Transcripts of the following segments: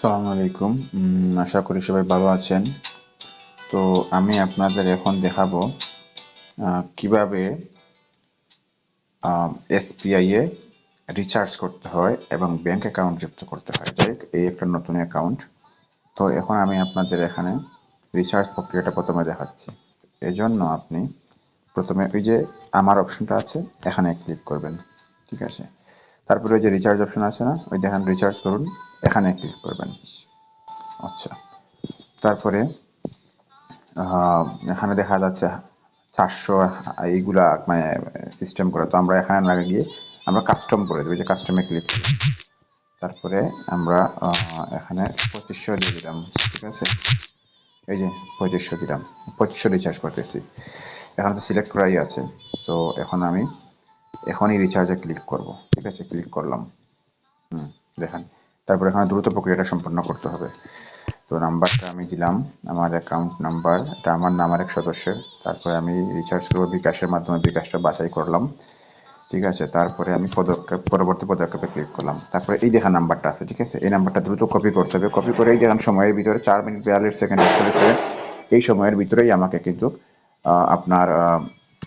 সালামু আলাইকুম। আশা করি সবাই ভালো আছেন। তো আমি আপনাদের এখন দেখাবো কীভাবে এসপিআই এ রিচার্জ করতে হয় এবং ব্যাংক অ্যাকাউন্ট যুক্ত করতে হয়। এই একটা নতুন অ্যাকাউন্ট তো এখন আমি আপনাদের এখানে রিচার্জ প্রক্রিয়াটা প্রথমে দেখাচ্ছি। এজন্য আপনি প্রথমে ওই যে আমার অপশনটা আছে, এখানে ক্লিক করবেন। ঠিক আছে? তারপরে যে রিচার্জ অপশন আছে না, ওই দেখেন রিচার্জ করুন, এখানে ক্লিক করবেন। আচ্ছা তারপরে এখানে দেখা যাচ্ছে চারশো, এইগুলা মানে সিস্টেম করে। তো আমরা এখানে না গিয়ে আমরা কাস্টম করে দেবো যে কাস্টমে ক্লিক তারপরে আমরা এখানে পঁচিশশো দিয়ে দিলাম, ঠিক আছে? এই যে পঁচিশশো দিলাম, পঁচিশশো রিচার্জ করতেছি। এখন তো সিলেক্ট করাই আছে। তো এখন আমি এখনই রিচার্জে ক্লিক করব, ঠিক আছে? ক্লিক করলাম। হুম, দেখেন। তারপর এখানে দ্রুত প্রক্রিয়াটা সম্পন্ন করতে হবে। তো নাম্বারটা আমি দিলাম, আমার অ্যাকাউন্ট নাম্বার এটা আমার নাম আর এক সদস্যের। তারপরে আমি রিচার্জ করব বিকাশের মাধ্যমে, বিকাশটা বাছাই করলাম। ঠিক আছে? তারপরে আমি পদক্ষেপ, পরবর্তী পদক্ষেপে ক্লিক করলাম। তারপরে এই দেখা নাম্বারটা আছে, ঠিক আছে? এই নাম্বারটা দ্রুত কপি করতে হবে। কপি করে এই দেখান সময়ের ভিতরে চার মিনিট বিয়াল্লিশ সেকেন্ড একচল্লিশ সেকেন্ড, এই সময়ের ভিতরেই আমাকে কিন্তু আপনার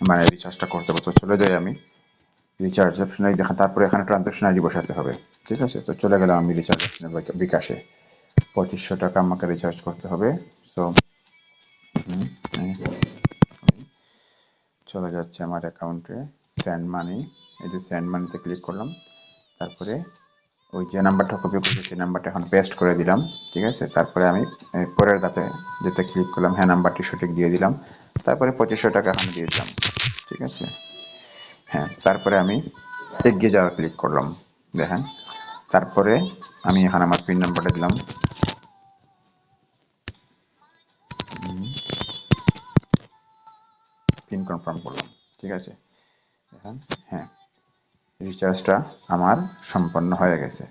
মানে রিচার্জটা করতে হবে। তো চলে যাই আমি। রিচার্জ অপশনে দেখা তারপরে এখানে ট্রানজাকশন আইডি বসাতে হবে। ঠিক আছে? তো চলে গেলাম আমি রিচার্জ অপশনে বিকাশে। পঁচিশশো টাকা আমাকে রিচার্জ করতে হবে। সো চলে যাচ্ছে আমার অ্যাকাউন্টে স্যান্ড মানি এই যে স্যান্ড মানিতে ক্লিক করলাম। তারপরে ওই যে নাম্বারটা কপি করেছি, সেই নাম্বারটা এখন পেস্ট করে দিলাম। ঠিক আছে? তারপরে আমি পরের ধাপে যেতে ক্লিক করলাম। হ্যাঁ নাম্বারটি সঠিক দিয়ে দিলাম। তারপরে পঁচিশশো টাকা এখন দিয়ে দিলাম। ঠিক আছে? হ্যাঁ তারপরে আমি এগিয়ে যাওয়া ক্লিক করলাম, দেখেন। তারপরে আমি এখানে আমার পিন নাম্বারটা দিলাম। পিন কনফার্ম করলাম, ঠিক আছে? দেখেন হ্যাঁ রিচার্জটা আমার সম্পন্ন হয়ে গেছে।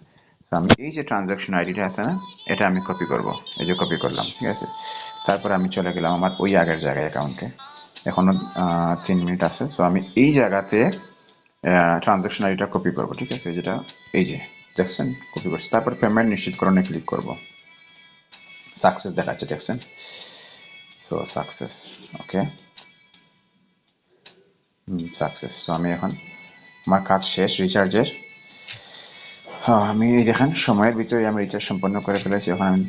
তো আমি এই যে ট্রানজাকশন আইডিটা আছে না, এটা আমি কপি করব, এই যে কপি করলাম, ঠিক আছে? তারপরে আমি চলে গেলাম আমার ওই আগের জায়গায় অ্যাকাউন্টে এখনও তিন মিনিট আছে। তো আমি এই জায়গাতে ট্রানজাকশন আইডিটা কপি করব, ঠিক আছে? যেটা এই যে, দেখছেন? কপি করছি। তারপর পেমেন্ট নিশ্চিতকরণে ক্লিক করব। সাকসেস দেখাচ্ছে, দেখছেন? সো সাকসেস ওকে সাকসেস তো আমি এখন আমার কাজ শেষ রিচার্জের হ্যাঁ আমি দেখেন, সময়ের ভিতরে আমি রিচার্জ সম্পন্ন করে ফেলেছি। এখন আমি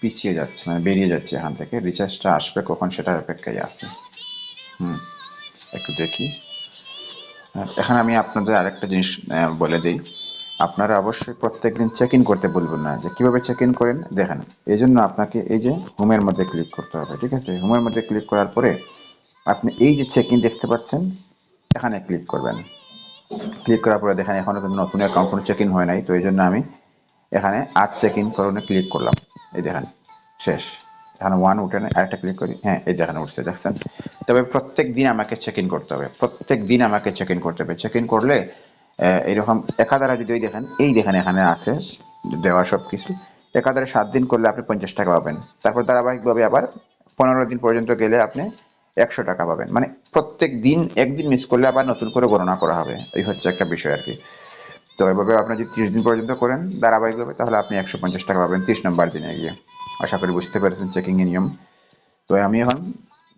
পিছিয়ে যাচ্ছি মানে বেরিয়ে যাচ্ছি এখান থেকে। রিচার্জটা আসবে কখন সেটার অপেক্ষায় আছে। হুম, একটু দেখি। আর এখানে আমি আপনাদের আরেকটা জিনিস বলে দিই। আপনারা অবশ্যই প্রত্যেক দিন চেক ইন করতে বলবেন না। যে কীভাবে চেক ইন করেন, দেখেন। এই জন্য আপনাকে এই যে হোমের মধ্যে ক্লিক করতে হবে, ঠিক আছে? হোমের মধ্যে ক্লিক করার পরে আপনি এই যে চেক ইন দেখতে পাচ্ছেন, এখানে ক্লিক করবেন। ক্লিক করার পরে দেখেন, এখনও কিন্তু নতুন অ্যাকাউন্ট কোনো চেক ইন হয় নাই, তো এই জন্য আমি এখানে আজ চেক ইন করণে ক্লিক করলাম। এই দেখেন, শেষ। এখানে ওয়ান উঠে নেই আরেকটা ক্লিক করি। হ্যাঁ এই যেখানে উঠতে দেখছেন? তবে প্রত্যেক দিন আমাকে চেক ইন করতে হবে। প্রত্যেক দিন আমাকে চেক ইন করতে হবে। চেক ইন করলে এরকম একাধারে যদি ওই দেখেন, এই দেখেন এখানে আছে দেওয়া সব কিছু একাধারে সাত দিন করলে আপনি পঞ্চাশ টাকা পাবেন। তারপর ধারাবাহিকভাবে আবার পনেরো দিন পর্যন্ত গেলে আপনি একশো টাকা পাবেন। মানে প্রত্যেক দিন, একদিন মিস করলে আবার নতুন করে গণনা করা হবে। এই হচ্ছে একটা বিষয় আর কি। তো এভাবে আপনি যদি ত্রিশ দিন পর্যন্ত করেন ধারাবাহিকভাবে, তাহলে আপনি একশো পঞ্চাশ টাকা পাবেন ত্রিশ নম্বর দিনে গিয়ে। আশা করি বুঝতে পেরেছেন চেকিং এর নিয়ম। তো আমি এখন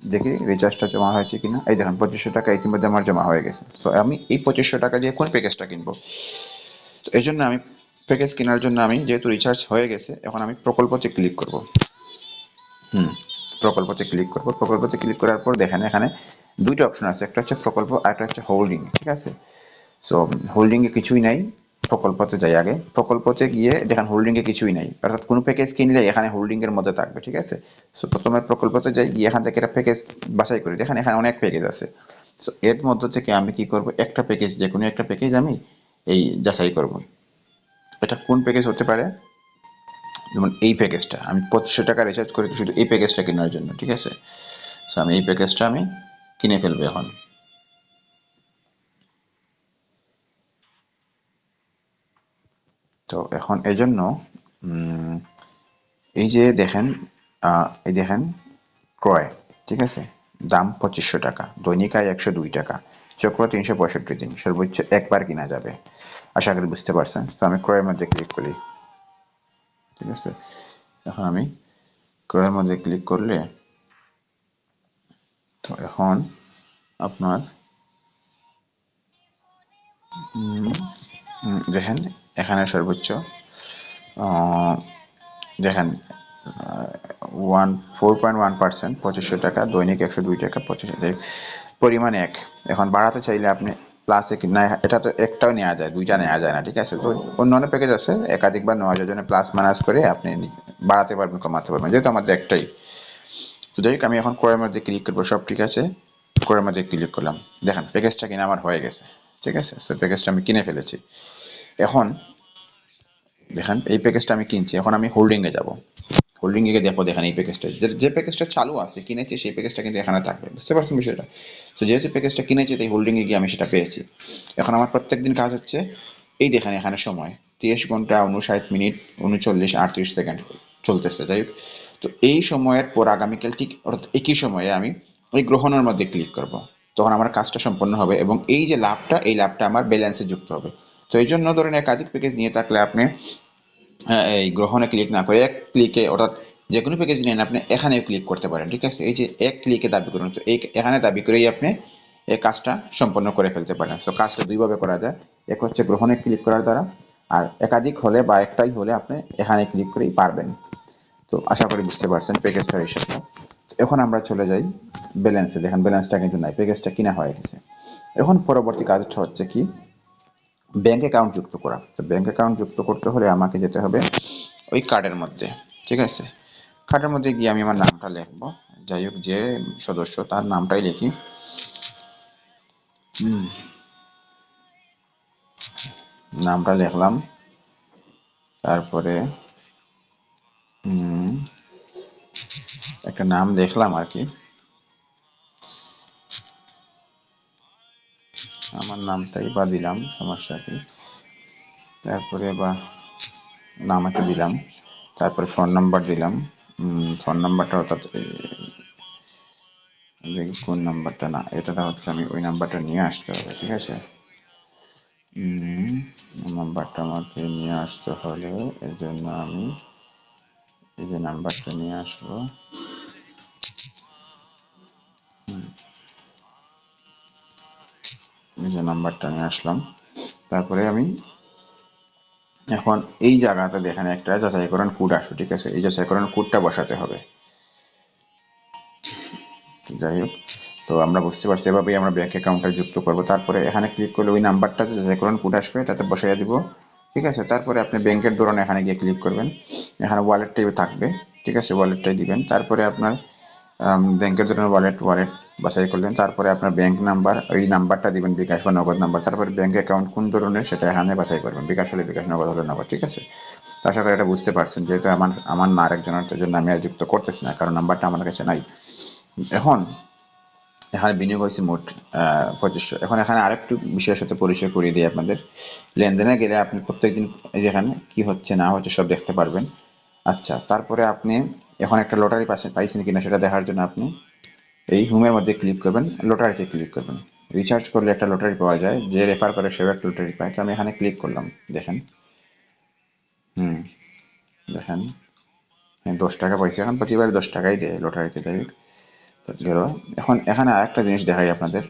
দেখি রিচার্জটা জমা হয়েছে কিনা। এই দেখেন, পঁচিশশো টাকা ইতিমধ্যে আমার জমা হয়ে গেছে। তো আমি এই পঁচিশশো টাকা দিয়ে কোন প্যাকেজটা কিনবো? তো এই জন্য আমি প্যাকেজ কেনার জন্য আমি যেহেতু রিচার্জ হয়ে গেছে, এখন আমি প্রকল্পতে ক্লিক করব। হুম, প্রকল্পতে ক্লিক করব। প্রকল্পতে ক্লিক করার পর দেখেন এখানে দুইটা অপশন আছে। একটা হচ্ছে প্রকল্প আর একটা হচ্ছে হোল্ডিং ঠিক আছে? সো হোল্ডিংয়ে কিছুই নাই। প্রকল্পতে যাই আগে, প্রকল্পতে গিয়ে দেখেন হোল্ডিংয়ে কিছুই নাই, অর্থাৎ কোনো প্যাকেজ কিনলে এখানে হোল্ডিং এর মধ্যে থাকবে, ঠিক আছে? সো প্রথমে প্রকল্পতে যাই, গিয়ে এখান থেকে একটা প্যাকেজ বাছাই করি, দেখেন এখানে অনেক প্যাকেজ আছে। সো এর মধ্য থেকে আমি কি করব? একটা প্যাকেজ যে কোনো একটা প্যাকেজ আমি এই যাচাই করব। এটা কোন প্যাকেজ হতে পারে? যেমন এই প্যাকেজটা আমি পঁচিশশো টাকা রিচার্জ করেছি শুধু এই প্যাকেজটা কেনার জন্য, ঠিক আছে? সো আমি এই প্যাকেজটা আমি কিনে ফেলব এখন। তো এখন এই জন্য উম, এই যে দেখেন এই দেখেন ক্রয় ঠিক আছে? দাম পঁচিশশো টাকা দৈনিক আয় একশো দুই টাকা চক্র তিনশো পঁয়ষট্টি দিন সর্বোচ্চ একবার কিনা যাবে। আশা করি বুঝতে পারছেন? তো আমি ক্রয়ের মধ্যে ক্লিক করি। ঠিক আছে? এখন আমি ক্রয়ের মধ্যে ক্লিক করলে তো এখন আপনার দেখেন এখানে সর্বোচ্চ। দেখেন one four point one percent পঁচিশশো টাকা, দৈনিক একশো দুই টাকা পঁচিশ পরিমাণ এক। এখন বাড়াতে চাইলে আপনি প্লাসে না, এটা তো একটাও নেওয়া যায়, দুইটা নেওয়া যায় না, ঠিক আছে? তো অন্য অন্য প্যাকেজ আছে, একাধিকবার নেওয়া যায়, জন্য প্লাস মাইনাস করে আপনি বাড়াতে পারবেন, কমাতে পারবেন, যেহেতু আমাদের একটাই। তো যাই হোক, আমি এখন ক্রয়ের মধ্যে ক্লিক করব, সব ঠিক আছে? ক্রয়ের মধ্যে ক্লিক করলাম। দেখেন প্যাকেজটা কিনে আমার হয়ে গেছে, ঠিক আছে? সো প্যাকেজটা আমি কিনে ফেলেছি। এখন, দেখেন, এই প্যাকেজটা আমি কিনছি। এখন আমি হোল্ডিংয়ে যাব। হোল্ডিং এ দেখো, দেখেন, এই প্যাকেজটা যে প্যাকেজটা চালু আছে, কিনেছি, সেই প্যাকেজটা কিন্তু এখানে থাকবে। বুঝতে পারছেন বিষয়টা? তো যেহেতু প্যাকেজটা কিনেছি, তাই হোল্ডিং এ গিয়ে আমি সেটা পেয়েছি। এখন আমার প্রত্যেক দিন কাজ হচ্ছে, এই দেখেন এখানে সময়, তিরিশ ঘণ্টা উনষাট মিনিট, উনচল্লিশ, আটত্রিশ সেকেন্ড চলতেছে যাই তো এই সময়ের পর আগামীকাল ঠিক, অর্থাৎ একই সময়ে আমি ওই গ্রহণের মধ্যে ক্লিক করব। তখন আমার কাজটা সম্পন্ন হবে এবং এই যে লাভটা, এই লাভটা আমার ব্যালেন্সে যুক্ত হবে। তো এই জন্য ধরেন একাধিক প্যাকেজ নিয়ে থাকলে আপনি হ্যাঁ, এই গ্রহণে ক্লিক না করে এক ক্লিকে অর্থাৎ যে কোনো প্যাকেজ নেন আপনি এখানে ক্লিক করতে পারেন ঠিক আছে? এই যে এক ক্লিকে দাবি করুন তো এই এখানে দাবি করেই আপনি এই কাজটা সম্পন্ন করে ফেলতে পারেন। সো কাজটা দুইভাবে করা যায়। এক হচ্ছে গ্রহণে ক্লিক করার দ্বারা আর একাধিক হলে বা একটাই হলে আপনি এখানে ক্লিক করেই পারবেন। তো আশা করি বুঝতে পারছেন প্যাকেজটার হিসাবে এখন আমরা চলে যাই ব্যালেন্সে দেখেন ব্যালেন্সটা কিন্তু নাই প্যাকেজটা কিনা হয়ে গেছে। এখন পরবর্তী কাজটা হচ্ছে কি? ব্যাংক অ্যাকাউন্ট যুক্ত করা। তো ব্যাংক অ্যাকাউন্ট যুক্ত করতে হলে আমাকে যেতে হবে ওই কার্ডের মধ্যে ঠিক আছে? কার্ডের মধ্যে গিয়ে আমি আমার নামটা লিখব। যাই হোক যে সদস্য তার নামটাই লিখি। হুম, নামটা লিখলাম। তারপরে একটা নাম দেখলাম আর কি। নামটাই বা দিলাম সমস্যা কি? তারপরে বা নাম একটা দিলাম তারপরে ফোন নাম্বার দিলাম। ফোন নাম্বারটা অর্থাৎ কোন নাম্বারটা না এটা হচ্ছে আমি ওই নাম্বারটা নিয়ে আসতে হবে ঠিক আছে? নাম্বারটা আমাকে নিয়ে আসতে হলে এই জন্য আমি এই যে নাম্বারটা নিয়ে আসব। হুম, যে নাম্বারটা নিয়ে আসলাম। তারপরে আমি এখন এই জায়গাতে দেখেন একটা যাচাইকরণ কোড আসবে, ঠিক আছে? এই যাচাইকরণ কোডটা বসাতে হবে। যাই হোক, তো আমরা বুঝতে পারছি এভাবেই আমরা ব্যাংক অ্যাকাউন্টটা যুক্ত করব। তারপরে এখানে ক্লিক করলে ওই নাম্বারটা যাচাইকরণ কোড আসবে, এটাতে বসাইয়া দিব, ঠিক আছে? তারপরে আপনি ব্যাংকের দৌড়ান এখানে গিয়ে ক্লিক করবেন। এখানে ওয়ালেটটাই থাকবে, ঠিক আছে? ওয়ালেটটাই দিবেন। তারপরে আপনার ব্যাংকের জন্য ওয়ালেট ওয়ালেট বাছাই করলেন। তারপরে আপনার ব্যাংক নাম্বার ওই নাম্বারটা দিবেন, বিকাশ বা নগদ নাম্বার তারপরে ব্যাংক অ্যাকাউন্ট কোন ধরনের সেটা এখানে বাছাই করবেন। বিকাশ হলে বিকাশ, নগদ হলে নগদ, ঠিক আছে? আশা করি এটা বুঝতে পারছেন, যেহেতু আমার আমার না আরেকজনের জন্য আমি আর যুক্ত করতেছি না, কারণ নাম্বারটা আমার কাছে নাই। এখন, এখানে বিনিয়োগ হয়েছে মোট পঁচিশশো। এখন এখানে আরেকটু বিষয়ের সাথে পরিচয় করিয়ে দিই আপনাদের। লেনদেনে গেলে আপনি প্রত্যেকদিন এই যে এখানে কি হচ্ছে, না হচ্ছে সব দেখতে পারবেন। আচ্ছা তারপরে আপনি এখন একটা লটারি পাচ্ছেন পাইছেন কিনা সেটা দেখার জন্য আপনি এই হোমের মধ্যে ক্লিক করবেন লটারিতে ক্লিক করবেন। রিচার্জ করলে একটা লটারি পাওয়া যায়, যে রেফার করে সেও একটা লটারি পায়। তো আমি এখানে ক্লিক করলাম, দেখেন। হুম, দেখেন। হ্যাঁ দশ টাকা পয়সা এখন প্রতিবার দশ টাকাই দেয় লটারিতে দেয় তো এখন এখানে আরেকটা জিনিস দেখাই আপনাদের।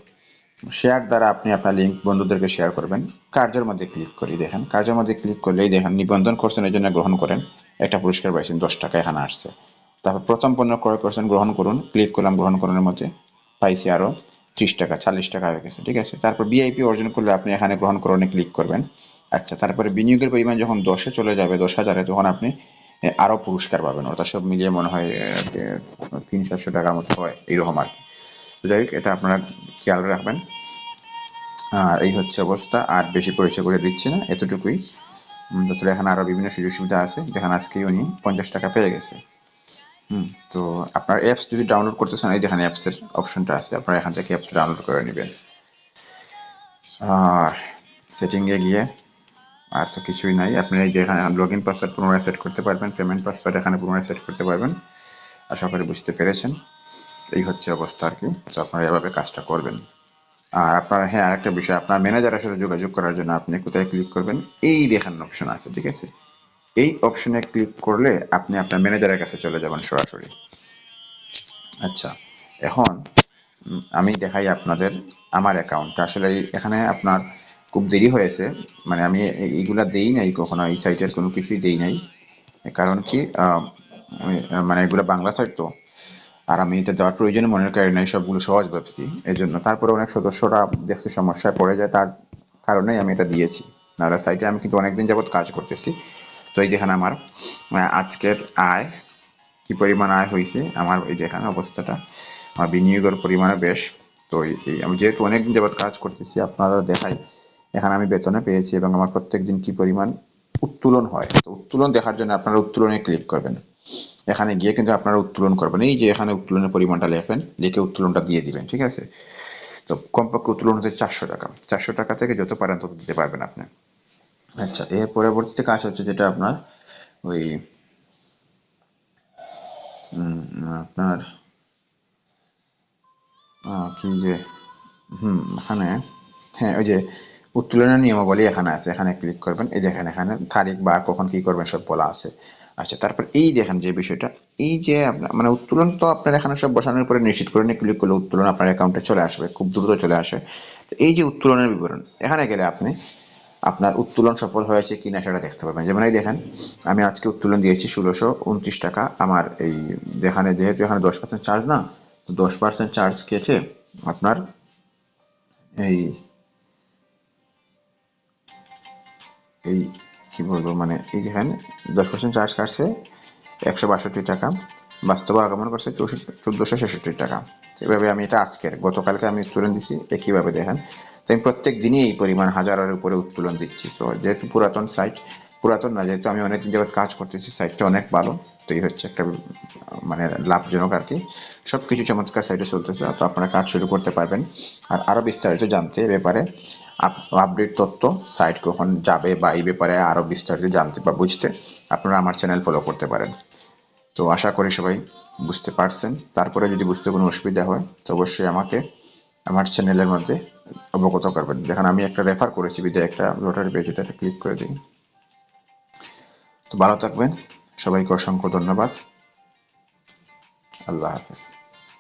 শেয়ার দ্বারা আপনি আপনার লিঙ্ক বন্ধুদেরকে শেয়ার করবেন। কার্যের মধ্যে ক্লিক করি, দেখেন। কার্যের মধ্যে ক্লিক করলেই দেখেন, নিবন্ধন করছেন, এই জন্য গ্রহণ করেন। একটা পুরস্কার পাইছেন, দশ টাকা এখানে আসছে। তারপর প্রথম পণ্য ক্রয় করছেন, গ্রহণ করুন, ক্লিক করলাম গ্রহণ করার মধ্যে। পাইছি আরও ত্রিশ টাকা, চাল্লিশ টাকা হয়ে গেছে, ঠিক আছে? তারপর বিআইপি অর্জন করলে আপনি এখানে গ্রহণ করণে ক্লিক করবেন। আচ্ছা তারপরে বিনিয়োগের পরিমাণ যখন দশে চলে যাবে, দশ হাজারে, তখন আপনি আরও পুরস্কার পাবেন। অর্থাৎ সব মিলিয়ে মনে হয় তিন, চারশো টাকার মতো হয়, এইরকম আর কি। যাই হোক, এটা আপনারা খেয়াল রাখবেন। আর এই হচ্ছে অবস্থা, আর বেশি পরিচয় করে দিচ্ছে না, এতটুকুই। তাছাড়া এখানে আরও বিভিন্ন সুযোগ সুবিধা আছে, যেখানে আজকে উনি পঞ্চাশ টাকা পেয়ে গেছে। হুম, তো আপনার অ্যাপস যদি ডাউনলোড করতে চান, এই যেখানে অ্যাপসের অপশনটা আছে, আপনারা এখান থেকে অ্যাপসটা ডাউনলোড করে নেবেন। আর সেটিংয়ে গিয়ে আর তো কিছুই নাই। আপনি এই যে এখানে লগ ইন পাসওয়ার্ড পুনরায় সেট করতে পারবেন পেমেন্ট পাসওয়ার্ড এখানে পুনরায় সেট করতে পারবেন। আশা করি বুঝতে পেরেছেন। এই হচ্ছে অবস্থা আর কি, তো আপনারা এভাবে কাজটা করবেন। আর আপনার হ্যাঁ আরেকটা বিষয়, আপনার ম্যানেজারের সাথে যোগাযোগ করার জন্য আপনি কোথায় ক্লিক করবেন, এই দেখান অপশন আছে, ঠিক আছে? এই অপশনে ক্লিক করলে আপনি আপনার ম্যানেজারের কাছে চলে যাবেন সরাসরি। আচ্ছা এখন আমি দেখাই আপনাদের আমার অ্যাকাউন্ট আসলে এখানে আপনার খুব দেরি হয়েছে। মানে আমি এই- এইগুলা দেই নাই কখনো, এই সাইটের কোনো কিছুই দেই নাই। কারণ কি মানে এগুলো বাংলা সাইট তো। আর আমি এটা দেওয়ার প্রয়োজনে মনে করি নাই সবগুলো সহজ ভাবছি। এই জন্য তারপরে অনেক সদস্যরা দেখছি সমস্যায় পড়ে যায়। তার কারণেই আমি এটা দিয়েছি। নাহলে সাইটে আমি কিন্তু অনেকদিন যাবত কাজ করতেছি। তো এই যেখানে আমার আহ, আজকের আয় কি পরিমাণ আয় হয়েছে আমার এই যেখানে অবস্থাটা আমার বিনিয়োগের পরিমাণও বেশ। তো এই- আমি যেহেতু অনেকদিন যাবত কাজ করতেছি আপনারা দেখাই এখানে আমি বেতনে পেয়েছি এবং আমার প্রত্যেক দিন কী পরিমাণ উত্তোলন হয়। তো উত্তোলন দেখার জন্য আপনারা উত্তোলনে ক্লিক করবেন। এখানে গিয়ে কিন্তু আপনারা উত্তোলন করবেন। এই যে এখানে উত্তোলনের পরিমাণটা লেখবেন লিখে উত্তোলনটা দিয়ে দিবেন ঠিক আছে? তো কমপক্ষে উত্তোলন হচ্ছে চারশো টাকা। চারশো টাকা থেকে যত পারেন তত দিতে পারবেন আপনি। আচ্ছা এর পরবর্তীতে কাজ হচ্ছে যেটা আপনার ওই আপনার কি যে, হুম, এখানে হ্যাঁ ওই যে উত্তোলনের নিয়মাবলী এখানে আছে, এখানে ক্লিক করবেন, এই দেখেন এখানে তারিখ বা কখন কি করবেন সব বলা আছে। আচ্ছা তারপর এই দেখেন যে বিষয়টা, এই যে আপনার মানে উত্তোলন তো আপনার এখানে সব বসানোর পরে নিশ্চিত করে নিয়ে ক্লিক করলে উত্তোলন আপনার অ্যাকাউন্টে চলে আসবে, খুব দ্রুত চলে আসে। তো এই যে উত্তোলনের বিবরণ, এখানে গেলে আপনি আপনার উত্তোলন সফল হয়েছে কিনা সেটা দেখতে পাবেন। যেমন এই দেখেন, আমি আজকে উত্তোলন দিয়েছি ষোলোশো উনত্রিশ টাকা। আমার এই যেখানে যেহেতু এখানে দশ পার্সেন্ট চার্জ না দশ পার্সেন্ট চার্জ কেটে আপনার এই এই কি বলব মানে এই যেখানে দশ পার্সেন্ট চার্জ কাটছে একশো বাষট্টি টাকা, বাস্তবে আগমন করছে চৌষট্টি, চোদ্দোশো ছেষট্টি টাকা। এভাবে আমি এটা আজকের, গতকালকে আমি উত্তোলন দিছি, একইভাবে দেখেন। তো আমি প্রত্যেক দিনই এই পরিমাণ হাজারের উপরে উত্তোলন দিচ্ছি। তো যেহেতু পুরাতন সাইট পুরাতন না, যেহেতু আমি অনেক যাবত কাজ করতেছি সাইটটা অনেক ভালো। তো এই হচ্ছে একটা মানে লাভজনক আর কি। সব কিছু চমৎকার সাইটে চলতেছে। তো আপনারা কাজ শুরু করতে পারবেন। আর আরও বিস্তারিত জানতে এ ব্যাপারে আপডেট তথ্য সাইট কখন যাবে বা এই ব্যাপারে আরও বিস্তারিত জানতে বা বুঝতে আপনারা আমার চ্যানেল ফলো করতে পারেন। তো আশা করি সবাই বুঝতে পারছেন। তারপরে যদি বুঝতে কোনো অসুবিধা হয়, তো অবশ্যই আমাকে আমার চ্যানেলের মধ্যে অবগত করবেন। যেখানে আমি একটা রেফার করেছি বিদায়, একটা লটারি পেজ এটাতে ক্লিক করে দিন। তো ভালো থাকবেন। সবাইকে অসংখ্য ধন্যবাদ। আল্লাহ হাফেজ।